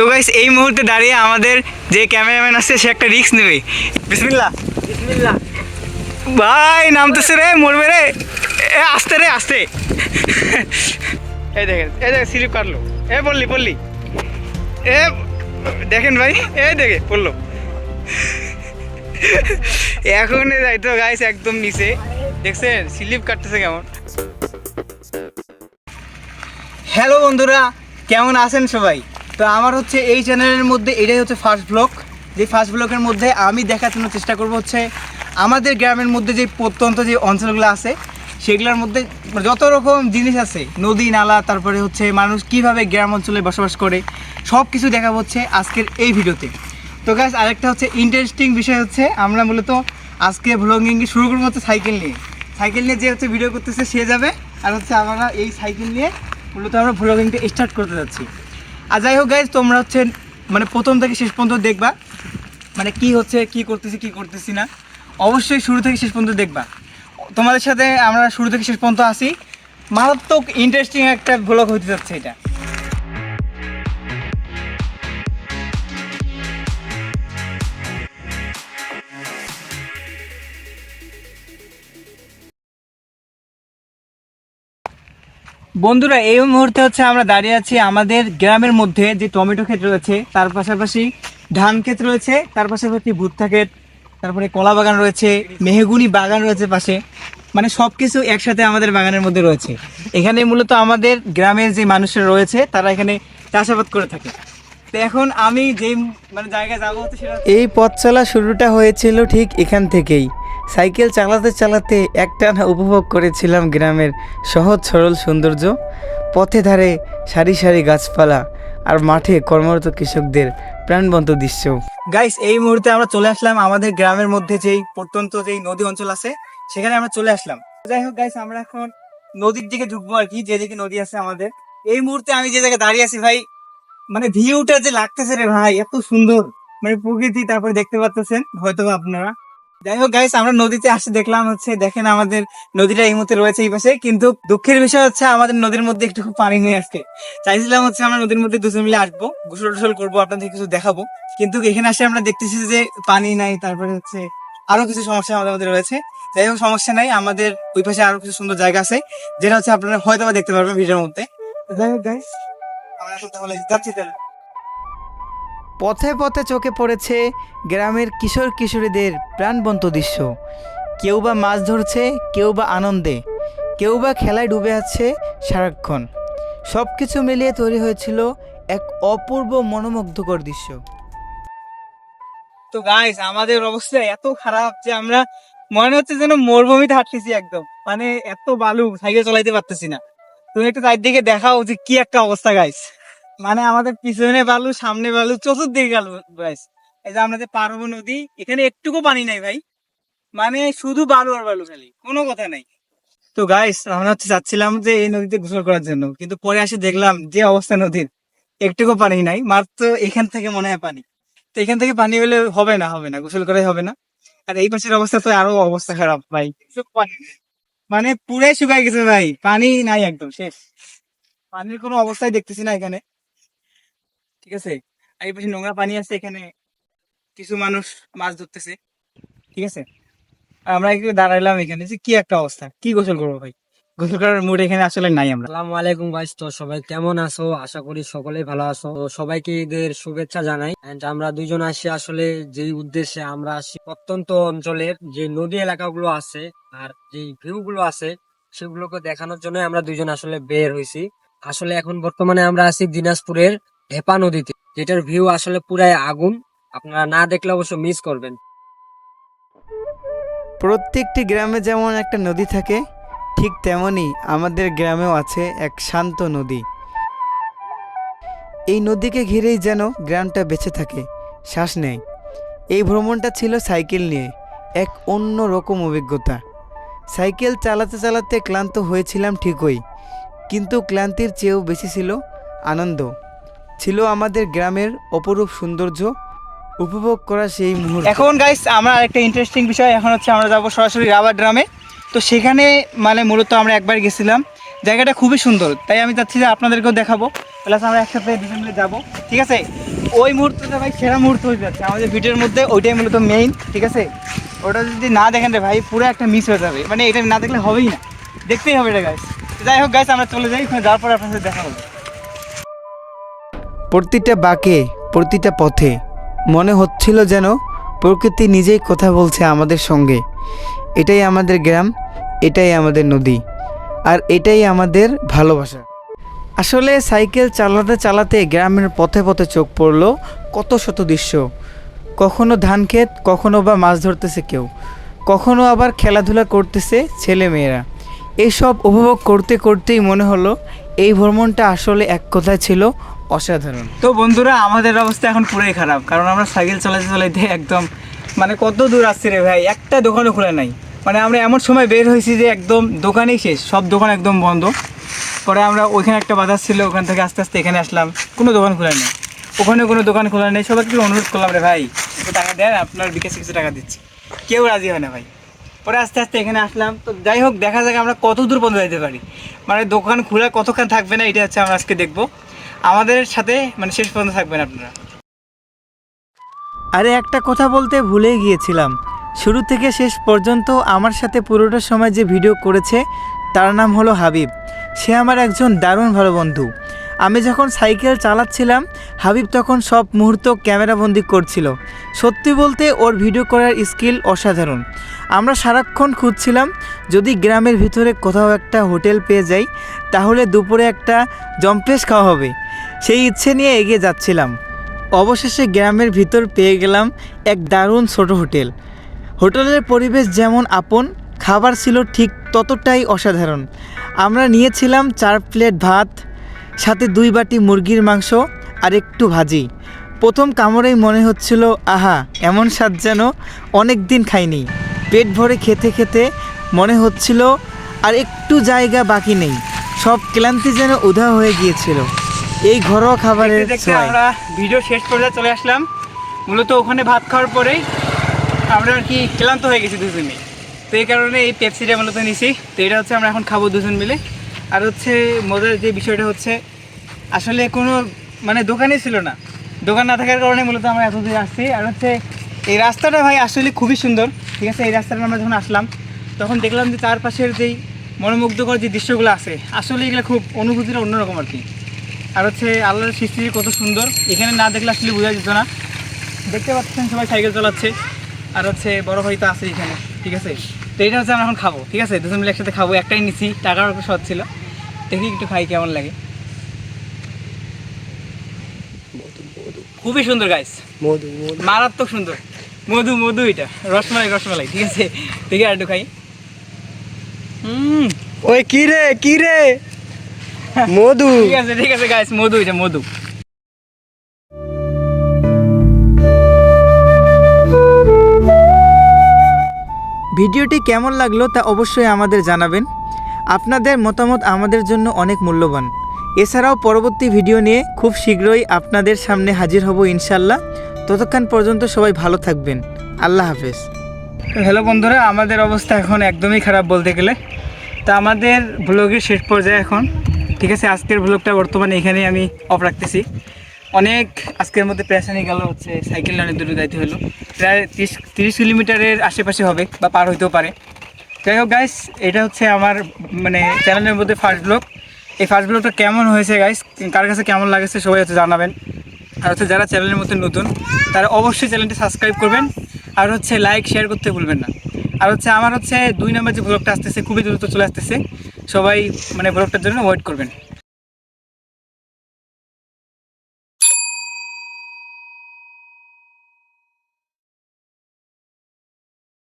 তো গাইস এই মুহূর্তে দাঁড়িয়ে আমাদের যে ক্যামেরাম্যান আছে সে একটা রিস্ক নেবে। বিসমিল্লাহ। বিসমিল্লাহ। ভাই নামতেছে রে মরবে রে। এ আস্তে রে আস্তে। এই দেখেন এই দেখেন স্লিপ কাটলো। এ বললি বললি এ দেখেন ভাই এ দেখে পড়ল। এখন যাই তো গাইস একদম নিচে। দেখছেন স্লিপ কাটতেছে কেমন। হ্যালো বন্ধুরা কেমন আছেন সবাই? তো আমার হচ্ছে এই চ্যানেলের মধ্যে এটাই হচ্ছে ফার্স্ট ব্লগ যে ফার্স্ট ব্লগের মধ্যে আমি দেখানোর চেষ্টা করব হচ্ছে আমাদের গ্রামের মধ্যে যে প্রত্যন্ত যে অঞ্চলগুলো আছে, সেগুলোর মধ্যে যত রকম জিনিস আছে, নদী, নালা, তারপরে হচ্ছে মানুষ কীভাবে গ্রাম অঞ্চলে বসবাস করে সব কিছু দেখা হচ্ছে আজকের এই ভিডিওতে। তো গাছ আরেকটা হচ্ছে ইন্টারেস্টিং বিষয় হচ্ছে, আমরা মূলত আজকে ভ্লগিং শুরু করব হচ্ছে সাইকেল নিয়ে। সাইকেল নিয়ে যে হচ্ছে ভিডিও করতেছে, সে যাবে। আর হচ্ছে আমরা এই সাইকেল নিয়ে মূলত আমরা ভ্লগিংটা স্টার্ট করতে যাচ্ছি। আর যাই হোক গাইজ তোমরা হচ্ছে মানে প্রথম থেকে শেষ পর্যন্ত দেখবা মানে কি হচ্ছে, কি করতেছি কি করতেছি না। অবশ্যই শুরু থেকে শেষ পর্যন্ত দেখবা। তোমাদের সাথে আমরা শুরু থেকে শেষ পর্যন্ত আসি মারাত্মক ইন্টারেস্টিং একটা ভ্লগ হতে যাচ্ছে এটা। বন্ধুরা, এই মুহূর্তে হচ্ছে আমরা দাঁড়িয়ে আছি আমাদের গ্রামের মধ্যে যে টমেটো ক্ষেত রয়েছে, তার পাশাপাশি ধান ক্ষেত রয়েছে, তার পাশাপাশি ভুট্টা ক্ষেত, তারপরে কলা বাগান রয়েছে, মেহেগুনি বাগান রয়েছে পাশে মানে সব কিছু একসাথে আমাদের বাগানের মধ্যে রয়েছে। এখানে মূলত আমাদের গ্রামের যে মানুষরা রয়েছে, তারা এখানে চাষাবাদ করে থাকে। এখন আমি যেই মানে জায়গায় যাব এই পথ চলা শুরুটা হয়েছিল ঠিক এখান থেকেই। সাইকেল চালাতে চালাতে একটানা উপভোগ করেছিলাম গ্রামের সহজ সরল সৌন্দর্য। পথে ধারে সারি সারি গাছপালা আর মাঠে কর্মরত কৃষকদের প্রাণবন্ত দৃশ্য। গাইস এই মুহূর্তে আমরা চলে আসলাম আমাদের গ্রামের মধ্যে যেই প্রত্যন্ত যেই নদী অঞ্চল আছে, সেখানে আমরা চলে আসলাম। যাই হোক গাইস আমরা এখন নদীর দিকে ঢুকবো আর কি যেদিকে নদী আছে আমাদের। এই মুহূর্তে আমি যে জায়গায় দাঁড়িয়ে আছি, ভাই মানে ভিউটা যে লাগতেছে রে ভাই, এত সুন্দর। মানে প্রকৃতি, তারপরে দেখতে পাচ্ছেন হয়তো আপনারা। যাই হোক গাইস আমরা নদীতে আসে, দেখলাম হচ্ছে, দেখেন আমাদের নদীটা এই মুহূর্তে রয়েছে এই পাশে, কিন্তু দুঃখের বিষয় হচ্ছে আমাদের নদীর মধ্যে একটু খুব পানি নিয়ে আসছে চাইছিলাম হচ্ছে আমরা নদীর মধ্যে দুজন মিলে আসব, গোসল টোসল করব আপনাদের কিছু দেখাবো। কিন্তু এখানে আসে আমরা দেখতেছি যে পানি নাই, তারপরে হচ্ছে আরও কিছু সমস্যা আমাদের মধ্যে রয়েছে। যাই হোক সমস্যা নাই, আমাদের ওই পাশে আরও কিছু সুন্দর জায়গা আছে, যেটা হচ্ছে আপনারা হয়তো দেখতে পারবেন ভিডিওর মধ্যে। যাই হোক গাইস আমরা তাহলে যাচ্ছি তাহলে। পথে পথে চোখে পড়েছে গ্রামের কিশোর কিশোরীদের প্রাণবন্ত দৃশ্য। কেউ বা মাছ ধরছে, কেউ বা আনন্দে, কেউ বা খেলায় ডুবে আছে সারাক্ষণ। সব কিছু মিলিয়ে তৈরি হয়েছিল এক অপূর্ব মনোমুগ্ধকর দৃশ্য। তো গাইস আমাদের অবস্থা এত খারাপ যে আমরা মনে হচ্ছে যেন মরুভূমিতে হাঁটতেছি একদম। মানে এত বালু সাইকেল চালাইতে পারতেছি না। তুমি একটু চারদিকে দেখাও যে কি একটা অবস্থা গাইস মানে আমাদের পিছনে বালু, সামনে বালু, চতুর্দিকে বালু গাইস। এই যে আমরা যে পারব নদী, এখানে একটুকু পানি নাই ভাই। মানে শুধু বালু আর বালু খালি, কোনো কথা নাই। তো গাইস, আমরা হচ্ছে যাচ্ছিলাম যে এই নদীতে গোসল করার জন্য, কিন্তু পরে এসে দেখলাম যে অবস্থা নদীর, একটুকু পানি নাই, মাত্র এখান থেকে মনে হয় পানি। তো এখান থেকে পানি হলে হবে না হবে না, গোসল করাই হবে না। আর এই পাশের অবস্থা তো আরও অবস্থা খারাপ ভাই। মানে পুরাই শুকাই গেছে ভাই, পানি নাই একদম, শেষ। পানির কোনো অবস্থাই দেখতেছি না এখানে। ঠিক আছে? এই পাশে নোংরা পানি আছে এখানে। কিছু মানুষ মাছ ধরতেছে, ঠিক আছে? আমরা একটু দাঁড়াইলাম এখানে যে কি একটা অবস্থা। কি গোসল করব ভাই? গোসল করার মুড এখানে আসলে নাই আমরা। আলাইকুম তো সবাই কেমন আছো? আশা করি সকলেই ভালো আছো। তো সবাইকে শুভেচ্ছা জানাই। এন্ড আমরা দুইজন আসি আসলে যে উদ্দেশ্যে আমরা আসি প্রত্যন্ত অঞ্চলের যে নদী এলাকাগুলো আছে আর যে ভিউ গুলো আছে, সেগুলোকে দেখানোর জন্য আমরা দুইজন আসলে বের হয়েছি আসলে এখন বর্তমানে আমরা আছি দিনাজপুরের ঢেপা নদীতে, যেটার ভিউ আসলে পুরাই আগুন। আপনারা না দেখলে অবশ্য মিস করবেন। প্রত্যেকটি গ্রামে যেমন একটা নদী থাকে, ঠিক তেমনই আমাদের গ্রামেও আছে এক শান্ত নদী। এই নদীকে ঘিরেই যেন গ্রামটা বেঁচে থাকে, শ্বাস নেয়। এই ভ্রমণটা ছিল সাইকেল নিয়ে, এক অন্য রকম অভিজ্ঞতা। সাইকেল চালাতে চালাতে ক্লান্ত হয়েছিলাম ঠিকই, কিন্তু ক্লান্তির চেয়েও বেশি ছিল আনন্দ। ছিল আমাদের গ্রামের অপরূপ সৌন্দর্য। উপভোগ করা সেই মুহূর্ত। এখন গাইস আমরা আরেকটা ইন্টারেস্টিং বিষয়। এখন হচ্ছে আমরা যাব সরাসরি রাবার ড্রামে। তো সেখানে মানে মূলত আমরা একবার গেছিলাম। জায়গাটা খুবই সুন্দর। তাই আমি চাচ্ছি যে আপনাদেরকেও দেখাবো। প্লাস আমরা একসাথে দুজন মিলে যাব। ঠিক আছে? ওই মুহূর্তটা ভাই সেরা মুহূর্ত হয়ে যাচ্ছে। আমাদের ভিডিওর মধ্যে ওইটাই মূলত মেইন ঠিক আছে? ওটা যদি না দেখেন রে ভাই, পুরো একটা মিস হয়ে যাবে। মানে এটা না দেখলে হবেই না। দেখতেই হবে এটা গাইস যাই হোক গাইস আমরা চলে যাই। ওখানে যাওয়ার পরে আপনার সাথে দেখা হবে প্রতিটা বাঁকে, প্রতিটা পথে মনে হচ্ছিল যেন প্রকৃতি নিজেই কথা বলছে আমাদের সঙ্গে। এটাই আমাদের গ্রাম, এটাই আমাদের নদী, আর এটাই আমাদের ভালোবাসা। আসলে সাইকেল চালাতে চালাতে গ্রামের পথে পথে চোখ পড়ল কত শত দৃশ্য। কখনো ধান ক্ষেত, কখনো বা মাছ ধরতেছে কেউ। কখনো আবার খেলাধুলা করতেছে ছেলে মেয়েরা এইসব উপভোগ করতে করতেই মনে হলো এই ভ্রমণটা আসলে এক কথায় ছিল অসাধারণ। তো বন্ধুরা, আমাদের অবস্থা এখন পুরোই খারাপ, কারণ আমরা সাইকেল চালাতে চালাতে একদম মানে কত দূর আসছে রে ভাই, একটা দোকানও খোলা নাই। মানে আমরা এমন সময় বের হয়েছি যে একদম দোকানেই শেষ, সব দোকান একদম বন্ধ। পরে আমরা ওইখানে একটা বাজার ছিল, ওখান থেকে আস্তে আস্তে এখানে আসলাম, কোনো দোকান খোলা নেই। ওখানে কোনো দোকান খোলা নেই সবাইকে অনুরোধ করলাম রে ভাই, একটু টাকা দেন, আপনার বিকাশে কিছু টাকা দিচ্ছি। কেউ রাজি হয় না ভাই। পরে আস্তে আস্তে এখানে আসলাম, তো যাই হোক, দেখা যাক আমরা কত দূর পর্যন্ত যেতে পারি। মানে দোকান খোলা কতক্ষণ থাকবে না, এটা হচ্ছে আমরা আজকে দেখব। আমাদের সাথে মানে শেষ পর্যন্ত থাকবেন আপনারা। আরে একটা কথা বলতে ভুলেই গিয়েছিলাম। শুরু থেকে শেষ পর্যন্ত আমার সাথে পুরোটা সময় যে ভিডিও করেছে, তার নাম হলো হাবিব। সে আমার একজন দারুণ ভালো বন্ধু। আমি যখন সাইকেল চালাচ্ছিলাম, হাবিব তখন সব মুহূর্ত ক্যামেরাবন্দি করছিল। সত্যি বলতে ওর ভিডিও করার স্কিল অসাধারণ। আমরা সারাক্ষণ খুঁজছিলাম, যদি গ্রামের ভিতরে কোথাও একটা হোটেল পেয়ে যাই, তাহলে দুপুরে একটা জম্পেশ খাওয়া হবে। সেই ইচ্ছে নিয়ে এগিয়ে যাচ্ছিলাম। অবশেষে গ্রামের ভিতর পেয়ে গেলাম এক দারুণ ছোট হোটেল। হোটেলের পরিবেশ যেমন আপন, খাবার ছিল ঠিক ততটাই অসাধারণ। আমরা নিয়েছিলাম চার প্লেট ভাত, সাথে দুই বাটি মুরগির মাংস আর একটু ভাজি। প্রথম কামড়েই মনে হচ্ছিল, আহা, এমন স্বাদ যেন অনেক দিন খাইনি। পেট ভরে খেতে খেতে মনে হচ্ছিল, আর একটু জায়গা বাকি নেই। সব ক্লান্তি যেন উধা হয়ে গিয়েছিল। এই ঘরোয়া খাবারের দেখতে আমরা ভিডিও শেষ পর্যায়ে চলে আসলাম। মূলত ওখানে ভাত খাওয়ার পরেই আমরা আর কি ক্লান্ত হয়ে গেছি দুজনে তো এই কারণে এই পেপসিটা মূলত নিছি। তো এটা হচ্ছে আমরা এখন খাব দুজন মিলে। আর হচ্ছে মজার যে বিষয়টা হচ্ছে আসলে কোনো মানে দোকানই ছিল না। দোকান না থাকার কারণে মূলত আমরা এত দূরে আসছি। আর হচ্ছে এই রাস্তাটা ভাই আসলে খুবই সুন্দর। ঠিক আছে? এই রাস্তাটা আমরা যখন আসলাম তখন দেখলাম যে চারপাশের যেই মনোমুগ্ধকর যে দৃশ্যগুলো আছে আসলে এগুলো খুব অনুভূতিটা অন্যরকম আর কি। আর হচ্ছে আল্লাহর সৃষ্টি কত সুন্দর। এখানে না দেখলে আসলে বোঝা যেত না। দেখতে পাচ্ছেন সবাই সাইকেল চালাচ্ছে। আর হচ্ছে বড় ভাই তো আছে এখানে ঠিক আছে? তো এটা হচ্ছে আমরা এখন খাব ঠিক আছে? দুজন মিলে একসাথে খাব একটাই নিচ্ছি টাকার একটু সৎ ছিল। দেখি একটু খাই কেমন লাগে। খুবই সুন্দর গাইস মধু মারাত্মক সুন্দর। মধু মধু এটা। রসমালাই রসমালাই ঠিক আছে? দেখি আর একটু খাই। হুম ওই কি রে কি রে? মধু। ঠিক আছে ঠিক আছে গাইস মধু এটা মধু। ভিডিওটি কেমন লাগল তা অবশ্যই আমাদের জানাবেন। আপনাদের মতামত আমাদের জন্য অনেক মূল্যবান। এছাড়াও পরবর্তী ভিডিও নিয়ে খুব শীঘ্রই আপনাদের সামনে হাজির হব ইনশাল্লাহ। ততক্ষণ পর্যন্ত সবাই ভালো থাকবেন। আল্লাহ হাফেজ। হ্যালো বন্ধুরা আমাদের অবস্থা এখন একদমই খারাপ বলতে গেলে। তা আমাদের ব্লগের শেষ পর্যায়ে এখন। ঠিক আছে, আজকের ব্লগটা বর্তমানে এখানেই আমি অফ রাখতেছি। অনেক আজকের মধ্যে পেছানি গেল হচ্ছে সাইকেল অনেক দূরে যাইতে হলো। প্রায় তিরিশ তিরিশ কিলোমিটারের আশেপাশে হবে বা পার হইতেও পারে। যাই হোক গাইস এটা হচ্ছে আমার মানে চ্যানেলের মধ্যে ফার্স্ট ব্লগ এই ফার্স্ট ব্লগটা কেমন হয়েছে গাইস কার কাছে কেমন লাগেছে সবাই হচ্ছে জানাবেন। আর হচ্ছে যারা চ্যানেলের মধ্যে নতুন, তারা অবশ্যই চ্যানেলটি সাবস্ক্রাইব করবেন। আর হচ্ছে লাইক শেয়ার করতে ভুলবেন না। আর হচ্ছে আমার হচ্ছে দুই নম্বর যে ব্লগটা আসতেছে, খুবই দ্রুত চলে আসতেছে। সবাই মানে ব্লগটার জন্য ওয়েট করবেন।